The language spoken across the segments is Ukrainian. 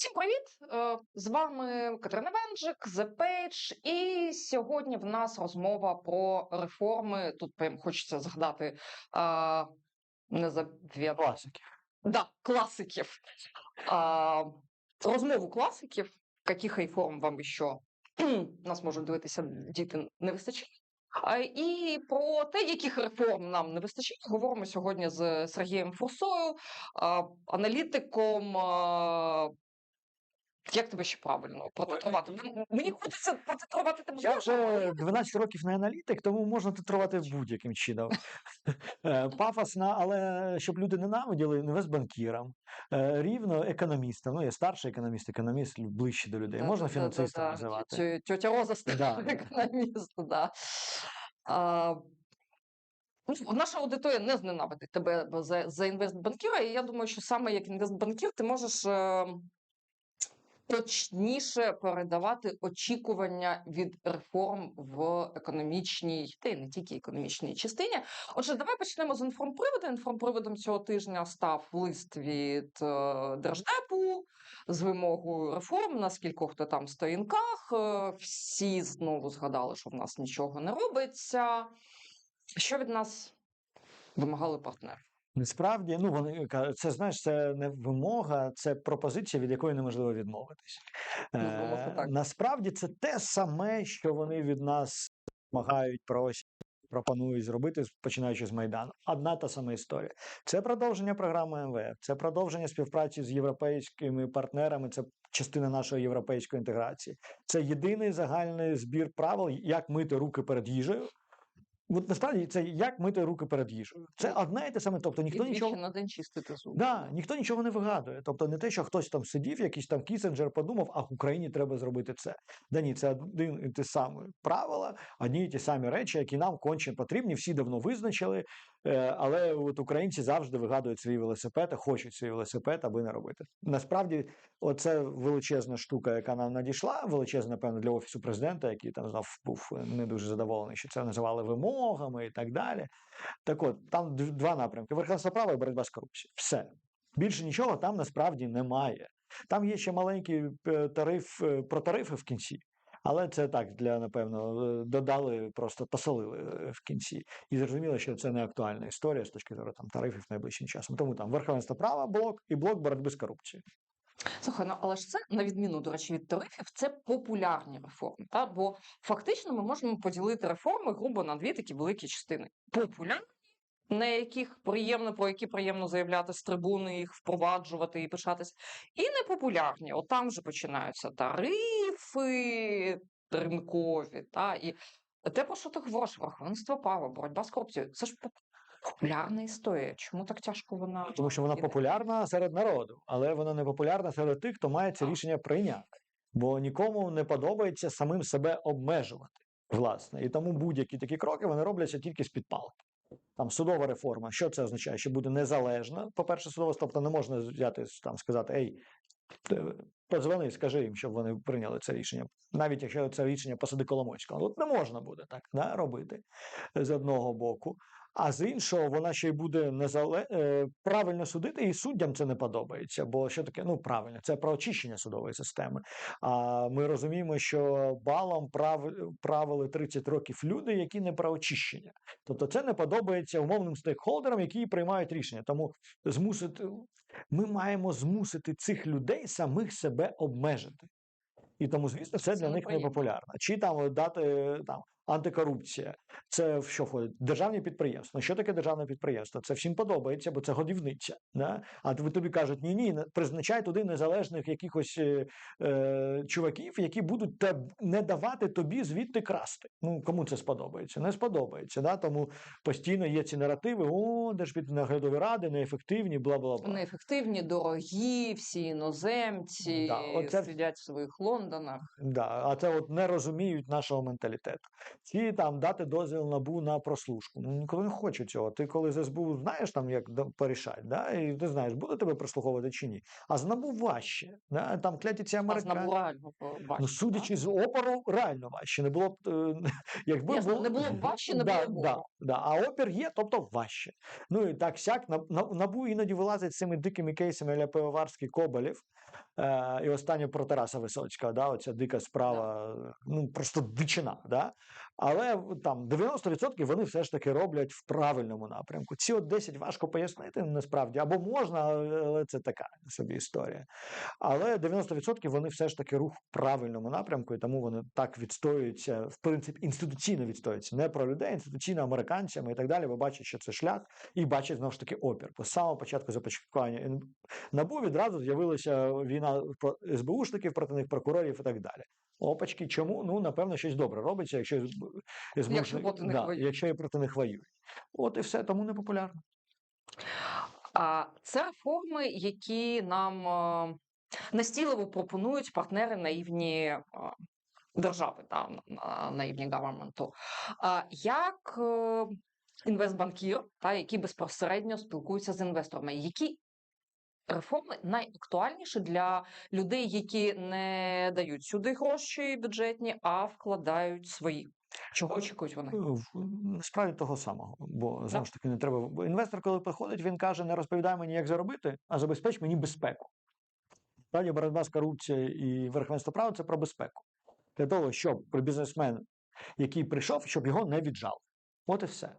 Всім привіт! Е, З вами Катерина Венджик, The Page, і сьогодні в нас розмова про реформи. Тут прям хочеться згадати а, не за Класики. да, класиків. А, розмову класиків, яких реформ вам ще нас можуть дивитися діти не вистачає. А, І про те, яких реформ нам не вистачає, говоримо сьогодні з Сергієм Фурсою, аналітиком. Як тебе ще правильно протитрувати? Мені хочеться протитрувати тебе. Я вже 12 років не аналітик, тому можна титрувати будь-яким чином. Е, Пафосна, але щоб люди ненавиділи інвестбанкірам, е, рівно економістам. Ну, я старший економіст, економіст ближче до людей. Можна фінансистом називати. Тьотя Роза да. економіст, да. Ну, Наша аудиторія не зненавидить тебе за, інвестбанкіра, і я думаю, що саме як інвестбанкір ти можеш е, точніше передавати очікування від реформ в економічній, та й не тільки економічній частині. Отже, давай почнемо з інформприводу. Інформприводом цього тижня став лист від е, Держдепу з вимогою реформ на скількох то там сторінках. Е, Всі знову згадали, що в нас нічого не робиться. Що від нас вимагали партнери? Насправді, ну вони кажуть, це знаєш, це не вимога, це пропозиція, від якої неможливо відмовитись. Е, насправді це те саме, що вони від нас вимагають, просять, пропонують зробити, починаючи з Майдану. Одна та сама історія. Це продовження програми МВФ, це продовження співпраці з європейськими партнерами, це частина нашої європейської інтеграції. Це єдиний загальний збір правил, як мити руки перед їжею. От насправді це як мити руки перед їжею. Це одне і те саме. Тобто ніхто І нічого на день чистити зуби. Да, ніхто нічого не вигадує. Тобто не те, що хтось там сидів, якийсь там кісенджер подумав, а Україні треба зробити це. Да ні, це один і те саме правила, одні і ті самі речі, які нам конче потрібні, всі давно визначили. Е, але от українці завжди вигадують свій велосипед, хочуть свій велосипед, аби не робити. Насправді, оце величезна штука, яка нам надійшла, величезна, напевно, для офісу президента, який там знов був не дуже задоволений, що це називали вимогами і так далі. Так от, там два напрямки: верховенство права і боротьба з корупцією. Все. Більше нічого там насправді немає. Там є ще маленький е, тариф е, про тарифи в кінці. Але це так для напевно е, додали, просто посолили е, в кінці, і зрозуміло, що це не актуальна історія з точки зору там тарифів найближчим часом. Тому там верховенство права блок і блок боротьби з корупцією. Слухай, ну але ж це на відміну, до речі, від тарифів, це популярні реформи. Та? Бо фактично ми можемо поділити реформи грубо на дві такі великі частини: популярні, на яких приємно, про які приємно заявляти з трибуни, їх впроваджувати і пишатись, і непопулярні. От там вже починаються тарифи ринкові, та і те, про що ти говориш, верховенство права, боротьба з корупцією. Це ж популярна історія. Чому так тяжко вона? Тому що вона іде? популярна серед народу, але вона не популярна серед тих, хто має це рішення прийняти. Бо нікому не подобається самим себе обмежувати, власне. І тому будь-які такі кроки вони робляться тільки з під палки. Там судова реформа. Що це означає? Що буде незалежна. По-перше, судова, тобто не можна взяти там сказати, ей, подзвони, скажи їм, щоб вони прийняли це рішення. Навіть якщо це рішення посади Коломойського. От не можна буде так да, робити з одного боку. А з іншого, вона ще й буде незале... е, правильно судити, і суддям це не подобається. Бо що таке? Ну правильно, це про очищення судової системи. А ми розуміємо, що балом прав... правили 30 років люди, які не про очищення. Тобто, це не подобається умовним стейкхолдерам, які приймають рішення. Тому змусити ми маємо змусити цих людей самих себе обмежити. І тому, звісно, це, Це для них непопулярно. Чи там дати там антикорупція, це в що входить? Державні підприємства. Ну, що таке державне підприємство? Це всім подобається, бо це годівниця. Да? А тобі кажуть, ні, ні, призначай туди незалежних якихось е, е, чуваків, які будуть те, не давати тобі звідти красти. Ну кому це сподобається? Не сподобається. Да? Тому постійно є ці наративи: о, держпіднаглядові ради, неефективні, бла бла бла. Неефективні, дорогі, всі іноземці Да, оце- сидять в своїх Лондонах. Да, а це от не розуміють нашого менталітету. Чи там дати дозвіл набу на прослушку. Ну ніхто не хоче цього. Ти коли з СБУ знаєш там, як порішать, да, і ти знаєш, буде тебе прослуховувати чи ні. А з набу важче. Да? Там кляті ці американці. НАБУ реально Ну, судячи з опору, реально важче. Не було б е, якби Ясно, було- не було б важче, не да, було б да, да. А опір є, тобто важче. Ну і так сяк на, на, набу іноді вилазить з цими дикими кейсами для Пивоварський Коболів. Е, і останнє про Тараса Висоцького, да, оця дика справа, ну просто дичина. Да? Але там 90% вони все ж таки роблять в правильному напрямку. Ці от 10 важко пояснити насправді, або можна, але це така собі історія. Але 90% вони все ж таки рух в правильному напрямку, і тому вони так відстоюються, в принципі, інституційно відстоюються. Не про людей, інституційно американцями і так далі. Ви бачите, що це шлях, і бачать знову ж таки опір. Бо з самого початку започаткування НАБУ відразу з'явилася війна про СБУшників проти них, прокурорів і так далі. Опачки, чому? Ну, напевно, щось добре робиться, якщо СБУ Якщо проти них да, воюють. якщо і проти них воюють. От і все, тому не популярно. А це реформи, які нам е, настійливо пропонують партнери наївні е, держави, та, на- на- наївні гаверменту. Як е, інвестбанкір, та, який безпосередньо спілкується з інвесторами, які реформи найактуальніші для людей, які не дають сюди гроші бюджетні, а вкладають свої? Чого очікують вони? Е, Насправді того самого, бо знову ж таки не треба. Бо інвестор, коли приходить, він каже: не розповідай мені, як заробити, а забезпеч мені безпеку. Справді боротьба з корупцією і верховенство права це про безпеку. Для того, щоб бізнесмен, який прийшов, щоб його не віджали. От і все.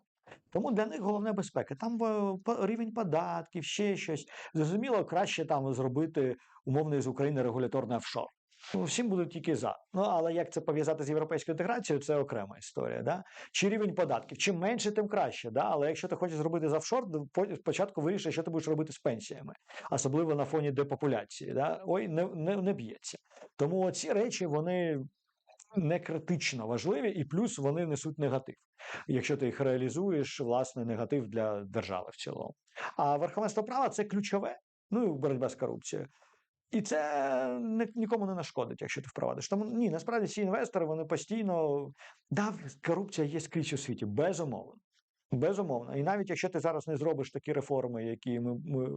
Тому для них головне безпека. Там е, рівень податків, ще щось. Зрозуміло, краще там зробити умовний з України регуляторний офшор. Ну, всім будуть тільки за. Ну але як це пов'язати з європейською інтеграцією, це окрема історія. Да? Чи рівень податків? Чим менше, тим краще. Да? Але якщо ти хочеш зробити з офшор, спочатку вирішиш, що ти будеш робити з пенсіями, особливо на фоні депопуляції. Да? Ой, не, не, не б'ється. Тому ці речі вони не критично важливі, і плюс вони несуть негатив, якщо ти їх реалізуєш, власне, негатив для держави в цілому. А верховенство права це ключове, ну і боротьба з корупцією. І це нікому не нашкодить, якщо ти впровадиш. Тому ні, насправді ці інвестори вони постійно да, корупція є скрізь у світі, безумовно. Безумовно. І навіть якщо ти зараз не зробиш такі реформи, які ми, ми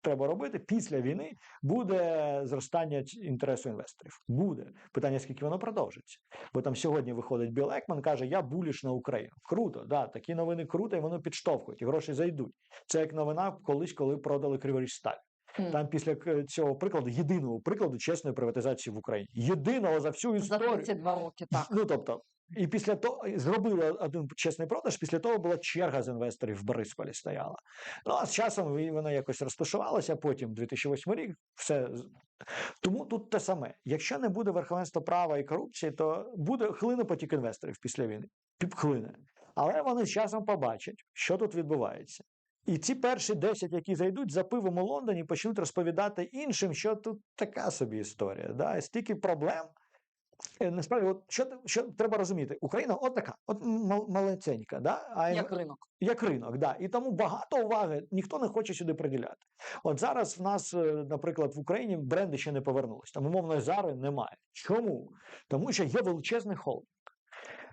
треба робити, після війни буде зростання інтересу інвесторів. Буде питання, скільки воно продовжиться. Бо там сьогодні виходить Білл Екман, каже: Я буліш на Україну. Круто, да, такі новини круто, і воно підштовхують, і гроші зайдуть. Це як новина колись, коли продали Криворіжсталь. М. Там після цього прикладу, єдиного прикладу чесної приватизації в Україні. Єдиного за всю За історію. 32 роки, так. Ну тобто, і після того зробили один чесний продаж. Після того була черга з інвесторів в Борисполі стояла. Ну а з часом вона якось розташувалася. Потім 2008 рік все тому тут те саме. Якщо не буде верховенства права і корупції, то буде хлине потік інвесторів після війни. Хлине. Але вони з часом побачать, що тут відбувається. І ці перші 10, які зайдуть за пивом у Лондоні, почнуть розповідати іншим, що тут така собі історія. Да? Стільки проблем. Е, Насправді, от що, що треба розуміти, Україна от така, от мал- малеценька, да? а Як ринок. як ринок, да. і тому багато уваги ніхто не хоче сюди приділяти. От зараз в нас, е, наприклад, в Україні бренди ще не повернулись. Там умовної зари немає. Чому? Тому що є величезний холдинг,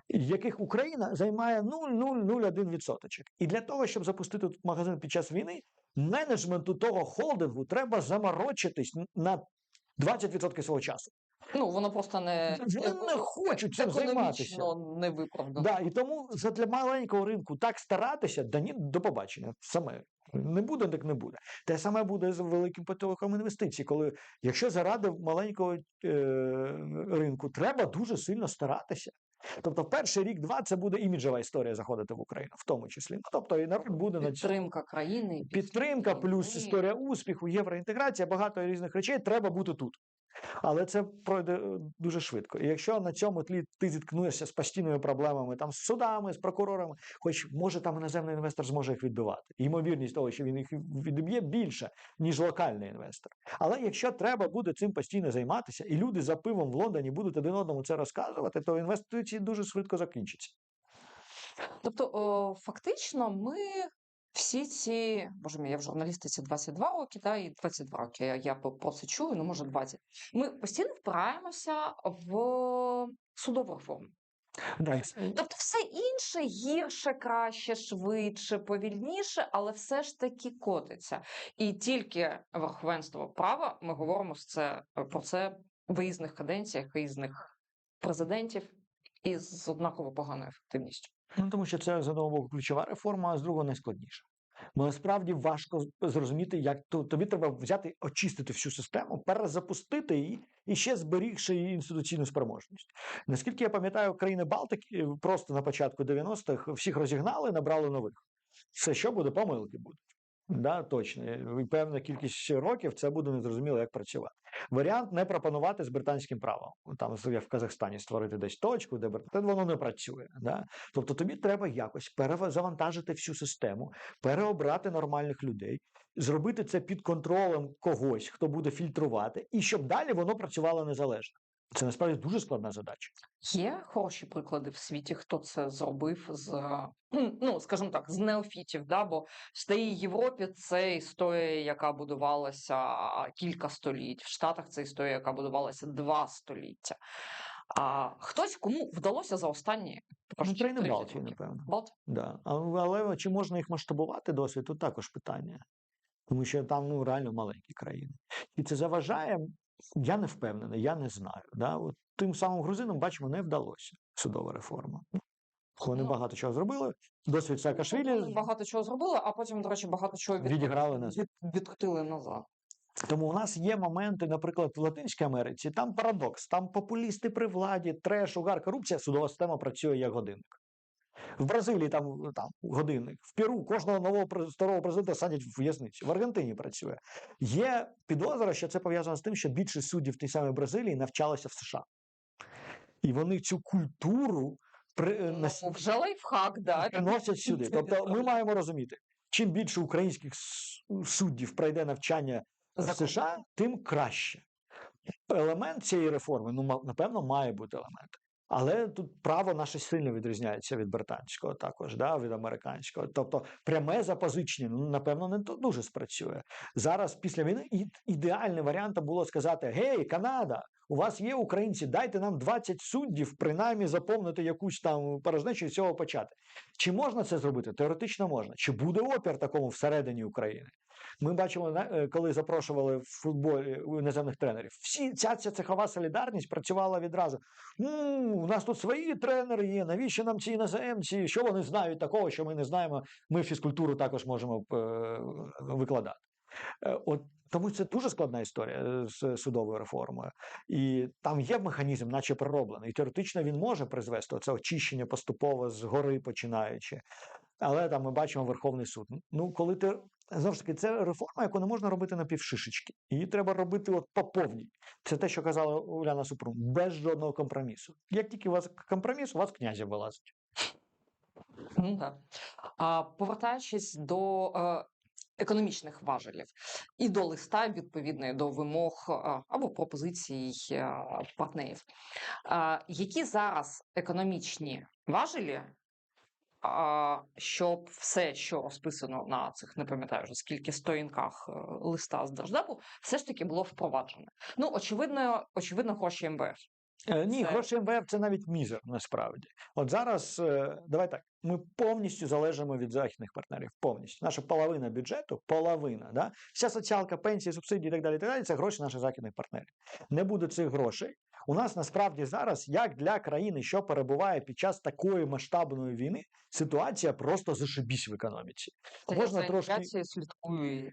яких Україна займає 0,001 відсоточок. І для того, щоб запустити тут магазин під час війни, менеджменту того холдингу треба заморочитись на 20% свого часу. Ну, воно просто не Вони не хочуть цим займатися. не виправдано. Да, і тому для маленького ринку так старатися, да ні, до побачення. Саме не буде, так не буде. Те саме буде з великим потоком інвестицій, коли якщо заради маленького е, ринку треба дуже сильно старатися. Тобто, перший рік-два це буде іміджова історія заходити в Україну, в тому числі. Ну, тобто, і народ буде на. Підтримка країни. Підтримка плюс історія успіху, євроінтеграція, багато різних речей. Треба бути тут. Але це пройде е, дуже швидко. І якщо на цьому тлі ти зіткнешся з постійними проблемами там з судами, з прокурорами, хоч може там іноземний інвестор зможе їх відбивати. Ймовірність того, що він їх відб'є більше, ніж локальний інвестор. Але якщо треба буде цим постійно займатися, і люди за пивом в Лондоні будуть один одному це розказувати, то інвестиції дуже швидко закінчаться. Тобто, о, фактично, ми всі ці, боже мій, я в журналістиці 22 роки, та, і 22 роки я, я про це чую, ну може 20. Ми постійно впираємося в судову реформу. Да, Тобто все інше гірше, краще, швидше, повільніше, але все ж таки котиться. І тільки верховенство права ми говоримо з це, про це в різних каденціях різних президентів із однаково поганою ефективністю. Ну, тому що це з одного боку ключова реформа, а з другого найскладніша. Бо насправді важко зрозуміти, як то тобі треба взяти, очистити всю систему, перезапустити її і ще зберігши її інституційну спроможність. Наскільки я пам'ятаю, країни Балтики просто на початку 90-х всіх розігнали, набрали нових. Все, що буде, помилки будуть. Да, точно. І певна кількість років це буде незрозуміло, як працювати. Варіант не пропонувати з британським правом. Там в Казахстані створити десь точку, де британ- воно не працює. Да? Тобто тобі треба якось перезавантажити всю систему, переобрати нормальних людей, зробити це під контролем когось, хто буде фільтрувати, і щоб далі воно працювало незалежно. Це насправді дуже складна задача. Є хороші приклади в світі, хто це зробив з ну, скажімо так, з неофітів, да? бо в старій Європі це історія, яка будувалася кілька століть. В Штатах це історія, яка будувалася два століття. А хтось кому вдалося за останні Ну, країни Балтії, напевно. Балтія? Да. Але чи можна їх масштабувати досвід? Тут також питання. Тому що там ну, реально маленькі країни. І це заважає, я не впевнений, я не знаю. Да? От тим самим грузинам, бачимо, не вдалося судова реформа. Вони Ну, багато чого зробили. Досвід Саакашвілі багато чого зробили, а потім, до речі, багато чого від... відіграли назад. від... відкотили назад. Тому у нас є моменти, наприклад, в Латинській Америці, там парадокс, там популісти при владі, треш, угар, корупція, судова система працює як годинник. В Бразилії там, там годинник, в Перу кожного нового старого президента садять в в'язницю. В Аргентині працює. Є підозра, що це пов'язано з тим, що більше суддів в тій самій Бразилії навчалося в США. І вони цю культуру при, е, нас- Ну, вже лайфхак, да. приносять сюди. Тобто ми маємо розуміти, чим більше українських суддів пройде навчання в США, тим краще. Елемент цієї реформи, ну, напевно, має бути елемент. Але тут право наше сильно відрізняється від британського також, да, від американського. Тобто пряме запозичення, ну, напевно, не то- дуже спрацює. Зараз після війни ідеальним варіантом було сказати: Гей, Канада, у вас є українці, дайте нам 20 суддів, принаймні заповнити якусь там порожнечу і цього почати. Чи можна це зробити? Теоретично можна. Чи буде опір такому всередині України? Ми бачимо, е, коли запрошували в футболі іноземних тренерів. Всі ця, ця цехова солідарність працювала відразу. Ну, у нас тут свої тренери є. Навіщо нам ці іноземці? Що вони знають такого, що ми не знаємо? Ми фізкультуру також можемо е, викладати. Е, От тому це дуже складна історія е, з судовою реформою. І там є механізм, наче пророблений. Теоретично він може призвести це очищення поступово згори починаючи. Але там ми бачимо Верховний суд. Ну, коли ти знову ж таки, це реформа, яку не можна робити на півшишечки. Її треба робити от по повній. Це те, що казала Уляна Супрун, без жодного компромісу. Як тільки у вас компроміс, у вас князя вилазить. Ну, да. А, повертаючись до е, економічних важелів і до листа відповідної до вимог е, або пропозицій е, партнерів, е, які зараз економічні важелі, щоб все, що розписано на цих, не пам'ятаю вже скільки сторінках листа з Держдепу, все ж таки було впроваджено. Ну, очевидно, очевидно, гроші МВФ. Е, Ні, Це- гроші МВФ це навіть мізер насправді. От зараз, е, давай так, ми повністю залежимо від західних партнерів. Повністю. Наша половина бюджету, половина, да? вся соціалка, пенсії, субсидії і так далі, і так далі, це гроші наших західних партнерів. Не буде цих грошей. У нас насправді зараз, як для країни, що перебуває під час такої масштабної війни, ситуація просто зашибісь в економіці. Це Можна трошки- слідкую.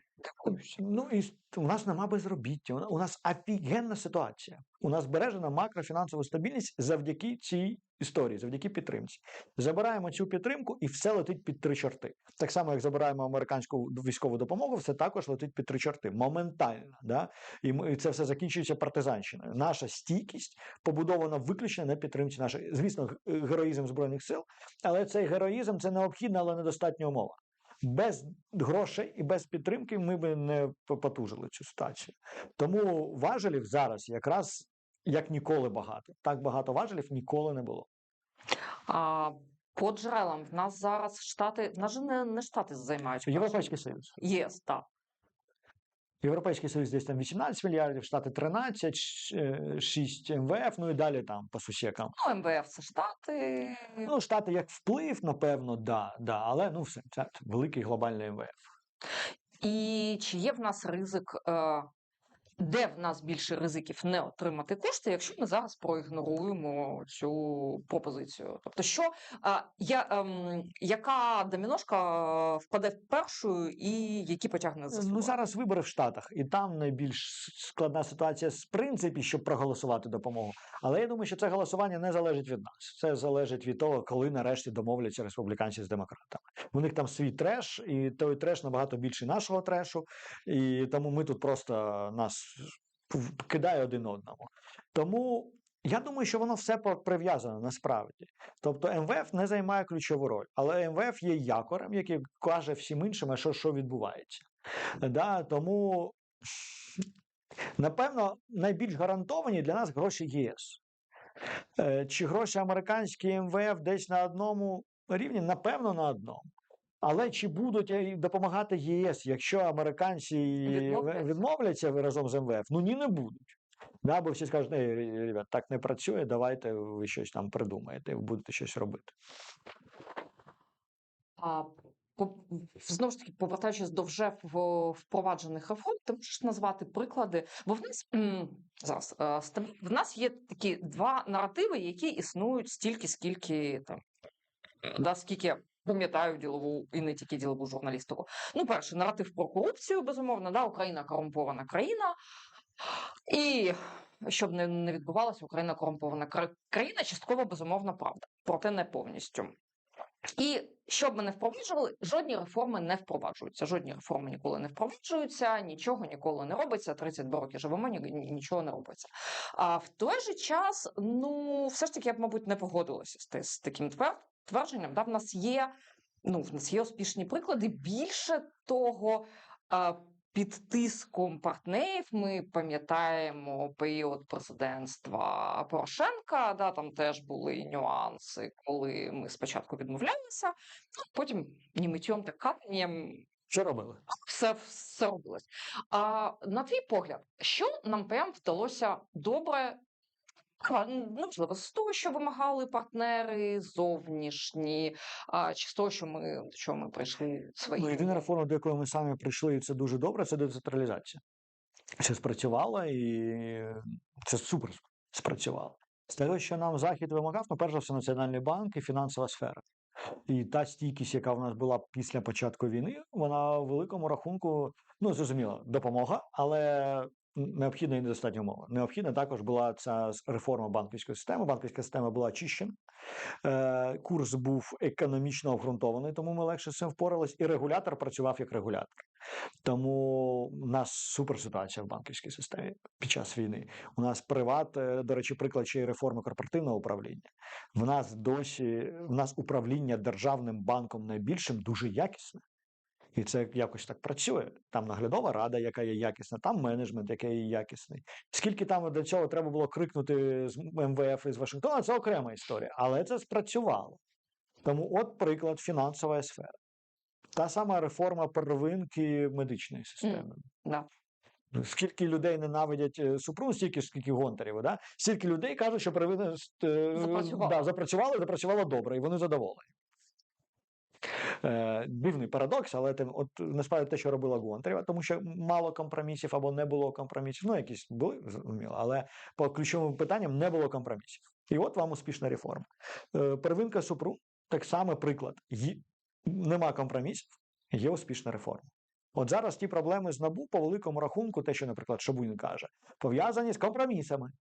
Ну і у нас нема безробіття. У нас офігенна ситуація. У нас збережена макрофінансова стабільність завдяки цій історії, завдяки підтримці. Забираємо цю підтримку, і все летить під три чорти. Так само, як забираємо американську військову допомогу, все також летить під три чорти. Моментально. Да? І, ми, і це все закінчується партизанщиною. Наша стійкість побудована виключно на підтримці нашої, звісно, героїзм збройних сил, але цей героїзм це необхідна, але недостатня умова. Без грошей і без підтримки ми би не потужили цю ситуацію. Тому важелів зараз якраз як ніколи багато. Так багато важелів ніколи не було. А, по джерелам в нас зараз штати, в нас же не, не штати займають. Європейський Союз. ЄС, так. Європейський Союз десь там 18 мільярдів, Штати 13, е, 6 МВФ, ну і далі там по сусікам. Ну, МВФ це Штати. Ну, Штати як вплив, напевно, да, да, але ну все, це великий глобальний МВФ. І чи є в нас ризик, е, де в нас більше ризиків не отримати кошти, якщо ми зараз проігноруємо цю пропозицію? Тобто, що е, я, ем, яка доміношка впаде першою і які потягне за Ну зараз вибори в Штатах, і там найбільш складна ситуація з принципі, щоб проголосувати допомогу. Але я думаю, що це голосування не залежить від нас. Це залежить від того, коли нарешті домовляться республіканці з демократами. У них там свій треш, і той треш набагато більше нашого трешу, і тому ми тут просто нас в- кидає один одному. Тому. Я думаю, що воно все прив'язано насправді. Тобто МВФ не займає ключову роль, але МВФ є якорем, який каже всім іншим, що, що відбувається. Да, тому, напевно, найбільш гарантовані для нас гроші ЄС. Е, Чи гроші американські МВФ десь на одному рівні? Напевно, на одному. Але чи будуть е, допомагати ЄС, якщо американці Відмовляться. відмовляться разом з МВФ? Ну ні, не будуть. Да, бо всі скажуть, ей, ребят, так не працює, давайте ви щось там придумаєте, будете щось робити. А, по- знову ж таки, повертаючись до вже впроваджених реформ, ти можеш назвати приклади, бо в нас зараз е, в нас є такі два наративи, які існують стільки, скільки там да, скільки пам'ятаю ділову і не тільки ділову журналістику. Ну, перше, наратив про корупцію, безумовно, да, Україна корумпована країна. І щоб не, не відбувалося, Україна корумпована країна, частково безумовно правда, проте не повністю. І що б ми не впроваджували, жодні реформи не впроваджуються. Жодні реформи ніколи не впроваджуються, нічого ніколи не робиться. 32 роки живемо, ні, ні- нічого не робиться. А в той же час, ну, все ж таки, я б, мабуть, не погодилася з, з таким твер- твердженням. Да? В нас є, ну, в нас є успішні приклади. Більше того, під тиском партнерів ми пам'ятаємо період президентства Порошенка. Да, там теж були нюанси, коли ми спочатку відмовлялися, потім ні миттєм, так капанням Що робили? все, все робилось. А на твій погляд, що нам прям вдалося добре? А, н- Можливо, з того, що вимагали партнери зовнішні, а, чи з того, що ми до чого ми прийшли свої. Ну, єдина реформа, до якої ми самі прийшли, і це дуже добре, це децентралізація. Це спрацювало і це супер спрацювало. З того, що нам Захід вимагав, ну, перш за все, Національний банк і фінансова сфера. І та стійкість, яка в нас була після початку війни, вона в великому рахунку, ну зрозуміло, допомога, але необхідна і недостатня умова. Необхідна також була ця реформа банківської системи. Банківська система була очищена. Е, Курс був економічно обґрунтований, тому ми легше з цим впорались, і регулятор працював як регулятор. Тому в нас супер ситуація в банківській системі під час війни. У нас приват, е, до речі, приклад ще й реформи корпоративного управління. В нас досі в нас управління державним банком найбільшим дуже якісне. І це якось так працює. Там наглядова рада, яка є якісна, там менеджмент, який є якісний. Скільки там до цього треба було крикнути з МВФ і з Вашингтона, це окрема історія. Але це спрацювало. Тому, от приклад, фінансова сфера. Та сама реформа первинки медичної системи. Да. Ну, Скільки людей ненавидять е, Супрун, стільки ж, скільки гонтарів, да? стільки людей кажуть, що первинна е, Запрацювала. Да, запрацювало, запрацювало добре, і вони задоволені. Е, дивний парадокс, але тим, от насправді те, що робила Гонтарєва, тому що мало компромісів або не було компромісів. Ну, якісь були, зрозуміло, але по ключовим питанням не було компромісів. І от вам успішна реформа. Е, первинка Супрун, так само приклад. Нема компромісів, є успішна реформа. От зараз ті проблеми з НАБУ по великому рахунку, те, що, наприклад, Шабунін каже, пов'язані з компромісами.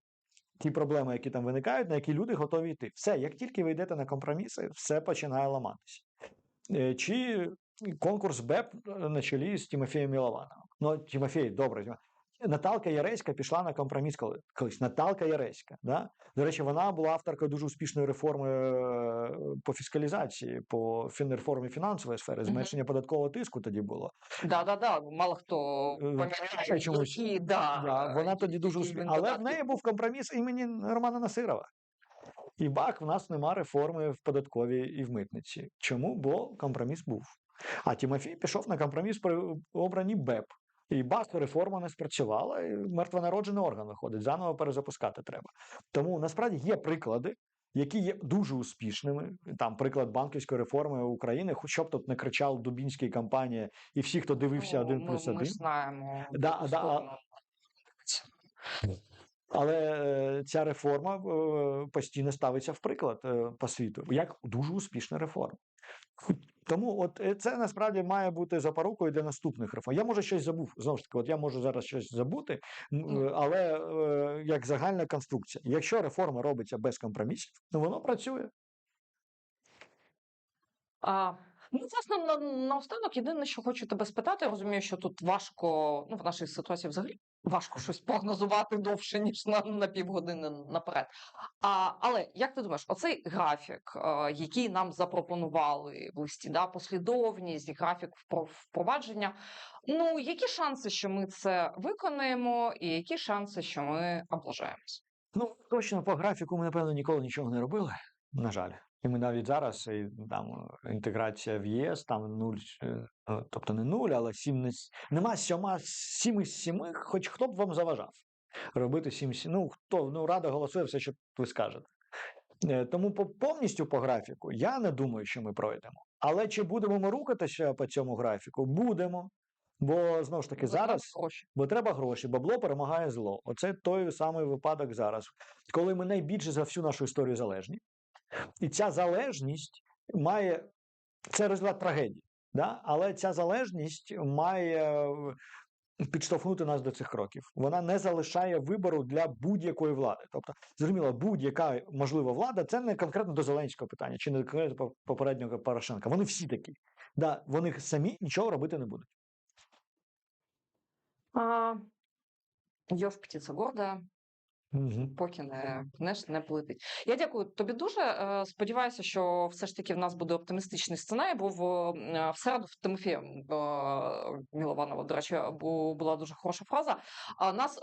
Ті проблеми, які там виникають, на які люди готові йти. Все, як тільки ви йдете на компроміси, все починає ламатися. Е, Чи конкурс БЕП на чолі з Тимофієм Міловановим. Ну, Тимофій, добре. Наталка Яреська пішла на компроміс колись. Наталка Яреська. Да? До речі, вона була авторкою дуже успішної реформи е, по фіскалізації, по реформі фінансової сфери, зменшення податкового тиску тоді було. Да, да, да. Мало хто Е, пам'ятає, чомусь. да, Да, вона тоді дуже успішна. Але в неї був компроміс імені Романа Насирова. І бак, в нас нема реформи в податковій і в митниці. Чому? Бо компроміс був. А Тимофій пішов на компроміс при обранні БЕП. І бах, реформа не спрацювала, і мертвонароджений орган виходить. Заново перезапускати треба. Тому насправді є приклади, які є дуже успішними. Там приклад банківської реформи України, хоча б тут не кричав Дубінський кампанія, і всі, хто дивився Ну, один ми, плюс один. ж знаємо. Да, да. Але е, ця реформа е, постійно ставиться в приклад е, по світу, як дуже успішна реформа. Тому от це насправді має бути запорукою для наступних реформ. Я може щось забув. Знову ж таки, от я можу зараз щось забути, але як загальна конструкція. Якщо реформа робиться без компромісів, ну воно працює. А, ну, власне, на, наостанок, єдине, що хочу тебе спитати, я розумію, що тут важко, ну, в нашій ситуації взагалі важко щось прогнозувати довше, ніж на, на півгодини наперед. А, але як ти думаєш, оцей графік, е, який нам запропонували в листі, да, послідовність, графік впро- впровадження, ну, які шанси, що ми це виконаємо, і які шанси, що ми облажаємось? Ну точно по графіку ми напевно ніколи нічого не робили. На жаль. І ми навіть зараз і там е, інтеграція в ЄС, там нуль, е, е, тобто не нуль, але сім не нема сьома сім із сіми, хоч хто б вам заважав робити сім сім. Ну хто ну рада голосує все, що ви скажете. Е, Тому по повністю по графіку я не думаю, що ми пройдемо. Але чи будемо ми рухатися по цьому графіку? Будемо. Бо знову ж таки Бо треба зараз гроші. Бо треба гроші, бабло перемагає зло. Оце той самий випадок зараз, коли ми найбільше за всю нашу історію залежні. І ця залежність має це результат трагедії. Да? Але ця залежність має е, підштовхнути нас до цих кроків. Вона не залишає вибору для будь-якої влади. Тобто, зрозуміло, будь-яка можлива влада це не конкретно до Зеленського питання чи не конкретно попереднього Порошенка. Вони всі такі. Да, вони самі нічого робити не будуть. А, Йош птиця горда, Угу. поки не пнеш, не полетить. Я дякую тобі дуже. Е, Сподіваюся, що все ж таки в нас буде оптимістичний сценарій, бо в, е, в середу в Тимофія е, Мілованова, до речі, бу- була дуже хороша фраза. А нас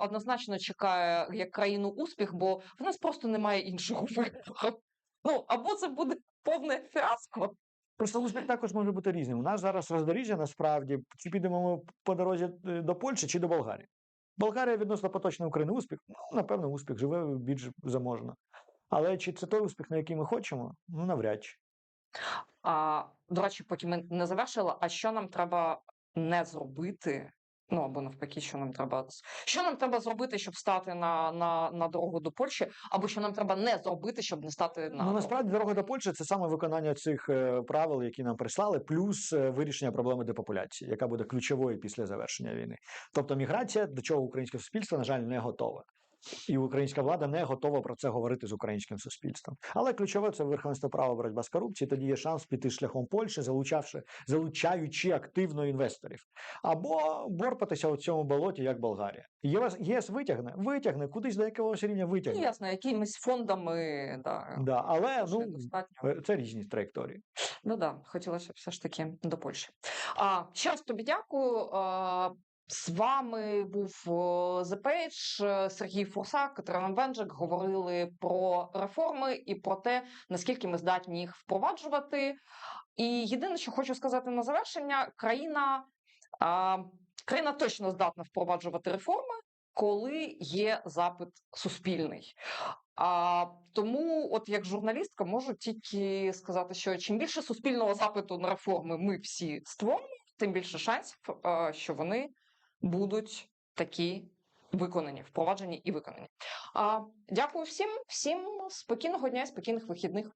однозначно чекає як країну успіх, бо в нас просто немає іншого вибору. Ну, або це буде повне фіаско. Просто успіх також може бути різним. У нас зараз роздоріжжя насправді, чи підемо ми по дорозі до Польщі чи до Болгарії. Болгарія відносно поточний України успіх, ну, напевно, успіх живе більш заможно. Але чи це той успіх, на який ми хочемо? Ну, навряд чи. А, до речі, поки ми не завершили, а що нам треба не зробити? Ну або навпаки, що нам треба що нам треба зробити, щоб стати на, на, на дорогу до Польщі, або що нам треба не зробити, щоб не стати на Ну, насправді, дорога до Польщі? Польщі це саме виконання цих е, правил, які нам прислали, плюс е, вирішення проблеми депопуляції, яка буде ключовою після завершення війни. Тобто міграція, до чого українське суспільство, на жаль, не готове. І українська влада не готова про це говорити з українським суспільством. Але ключове це верховенство права, боротьба з корупцією. Тоді є шанс піти шляхом Польщі, залучавши, залучаючи активно інвесторів, або борпатися у цьому болоті, як Болгарія. ЄС, ЄС витягне, витягне кудись до якогось рівня Ну, витягне. ясно, якимись фондами, да, Да, але ну е, це різні траєкторії. Ну да, хотілося б все ж таки до Польщі. А, ще раз тобі дякую. З вами був Page, е, Сергій Фурсак, Катерина Венджик. Говорили про реформи і про те, наскільки ми здатні їх впроваджувати. І єдине, що хочу сказати на завершення, країна, а, країна точно здатна впроваджувати реформи, коли є запит суспільний. А, тому, от як журналістка, можу тільки сказати, що чим більше суспільного запиту на реформи ми всі створимо, тим більше шансів, а, що вони будуть такі виконані, впроваджені і виконані. А, дякую всім, всім спокійного дня, спокійних вихідних.